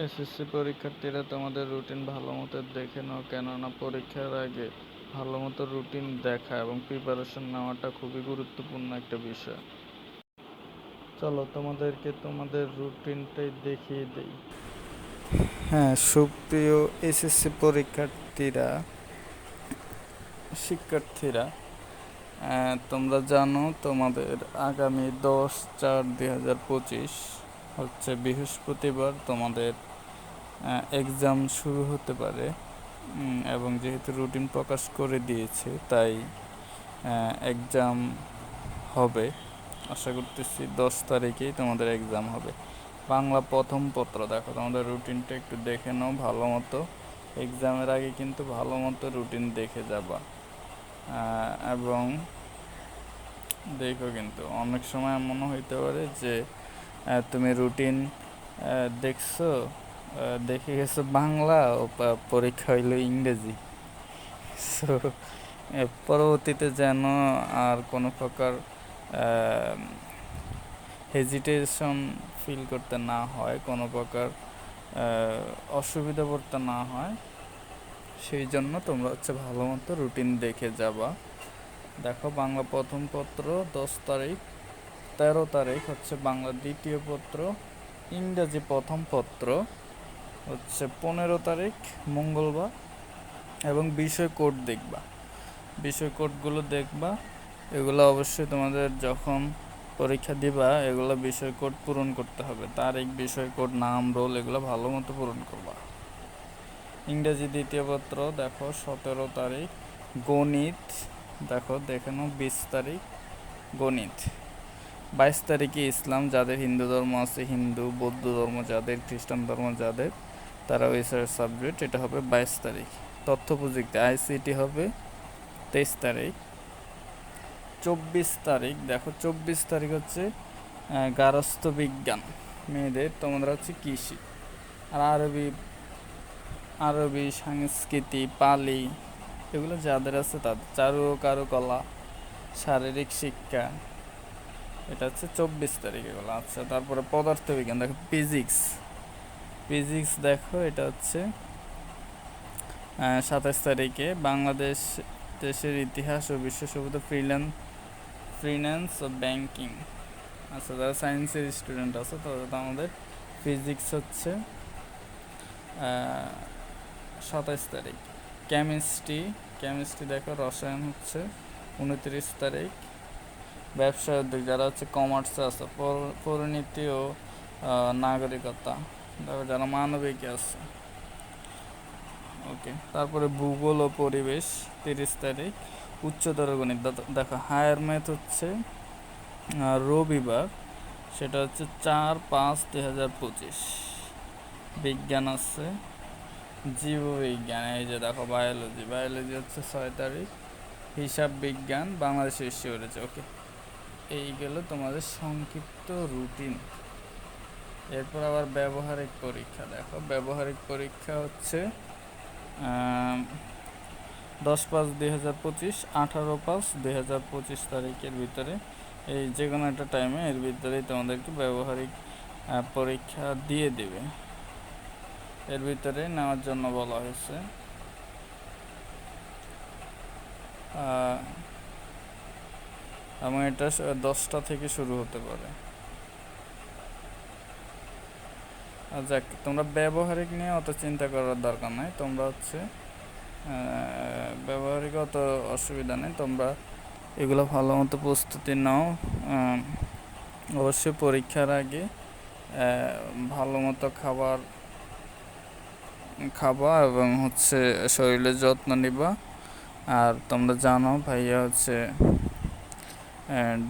SSC পরীক্ষার্থীরা তোমাদের routine ভালো মতো দেখে নাও। কেননা পরীক্ষার আগে ভালো মতো রুটিন দেখা এবং প্রিপারেশন নেওয়াটা খুবই গুরুত্বপূর্ণ একটা বিষয়। চলো তোমাদেরকে তোমাদের রুটিনটাই দেখিয়ে দেই। হ্যাঁ সুপ্রিয় এসএসসি পরীক্ষার্থীরা, শিক্ষার্থীরা তোমরা জানো তোমাদের আগামী দশ চার দুই হাজার পঁচিশ হচ্ছে বৃহস্পতিবার তোমাদের এক্সাম শুরু হতে পারে। এবং যেহেতু রুটিন প্রকাশ করে দিয়েছে, তাই এক্সাম হবে। আশা করতেছি দশ তারিখেই তোমাদের এক্সাম হবে। বাংলা প্রথম পত্র, দেখো তোমাদের রুটিনটা একটু দেখে নাও ভালো মতো। এক্সামের আগে কিন্তু ভালো মতো রুটিন দেখে যাবা। এবং দেখো কিন্তু অনেক সময় এমনও হইতে পারে যে তুমি রুটিন দেখছ? দেখে গেছো বাংলা, ও পরীক্ষা হইল ইংরেজি। সো পরবর্তীতে যেন আর কোনো প্রকার হেজিটেশন ফিল করতে না হয়, কোনো প্রকার অসুবিধা পড়তে না হয়, সেই জন্য তোমরা হচ্ছে ভালো মতো রুটিন দেখে যাবা। দেখো বাংলা প্রথম পত্র দশ তারিখ তেরো তারিখ হচ্ছে বাংলা দ্বিতীয় পত্র, ইংরাজি প্রথম পত্র, হচ্ছে পনেরো তারিখ মঙ্গলবার এবং বিষয় কোড দেখবা। বিষয় কোডগুলো দেখবা, এগুলো অবশ্যই তোমাদের যখন পরীক্ষা দিবা, এগুলো বিষয় কোড পূরণ করতে হবে। তারিখ, বিষয় কোড, নাম, রোল এগুলো ভালো মতো পূরণ করবা। ইংরেজি দ্বিতীয় পত্র দেখো, সতেরো তারিখ, গণিত, দেখো, দেখে নাও, বিশ তারিখ, গণিত। বাইশ তারিখে ইসলাম যাদের হিন্দু ধর্ম আছে, হিন্দু, বৌদ্ধ ধর্ম যাদের, খ্রিস্টান ধর্ম যাদের, তারা ওই সাবজেক্ট এটা হবে বাইশ তারিখ। তথ্য প্রযুক্তি আইসিটি হবে তেইশ তারিখ। চব্বিশ তারিখ, দেখো, চব্বিশ তারিখ হচ্ছে গারস্থ বিজ্ঞান। মেয়েদের, তোমাদের হচ্ছে কৃষি। আর আরবি আরবি, সংস্কৃতি, পালি, এগুলো যাদের আছে তাদের চারু কারুকলা শারীরিক শিক্ষা। এটা হচ্ছে চব্বিশ তারিখ এগুলো। আচ্ছা তারপরে পদার্থবিজ্ঞান, দেখো ফিজিক্স ফিজিক্স দেখো, এটা হচ্ছে সাতাশ তারিখে বাংলাদেশ দেশের ইতিহাস ও বিশ্ব সভ্যতা ফ্রিল্যান্স ফিন্যান্স ও ব্যাংকিং। আচ্ছা যারা সায়েন্সের স্টুডেন্ট আছে, তাদের তো আমাদের ফিজিক্স হচ্ছে সাতাশ তারিখ। কেমিস্ট্রি কেমিস্ট্রি দেখো, রসায়ন হচ্ছে, উনত্রিশ তারিখ। ব্যবসা উদ্যোগ যারা হচ্ছে কমার্সে আছে, পর- পরিণীতি ও নাগরিকতা দেখো যারা মানবিক আছে। ওকে তারপরে ভূগোল ও পরিবেশ, তিরিশ তারিখ উচ্চতর গণিত। দেখো হায়ার ম্যাথ হচ্ছে রবিবার, সেটা হচ্ছে চার পাঁচ দুই হাজার পঁচিশ। বিজ্ঞান আছে, জীববিজ্ঞান, এই যে দেখো বায়োলজি বায়োলজি হচ্ছে ছয় তারিখ। হিসাব বিজ্ঞান, বাংলাদেশে এসে করেছে ওকে এই গেল তোমাদের সংক্ষিপ্ত রুটিন এরপর আবার ব্যবহারিক পরীক্ষা। দেখো, ব্যবহারিক পরীক্ষা হচ্ছে দশ পাঁচ দুই হাজার পঁচিশ, আঠারো পাঁচ দুই হাজার পঁচিশ তারিখের ভিতরে। এই যে কোনো একটা টাইমে এর ভিতরেই তোমাদেরকে ব্যবহারিক পরীক্ষা দিয়ে দেবে। এর ভিতরে নেওয়ার জন্য বলা হয়েছে এবং এটা দশটা থেকে শুরু হতে পারে। যাক, তোমরা ব্যবহারিক নিয়ে অত চিন্তা করার দরকার নাই। তোমরা হচ্ছে ব্যবহারিক অত অসুবিধা নেই। তোমরা এগুলো ভালো মতো প্রস্তুতি নাও। অবশ্যই পরীক্ষার আগে ভালো মতো খাবার খাবা এবং হচ্ছে শরীরের যত্ন নিবা। আর তোমরা জানো, ভাইয়া হচ্ছে and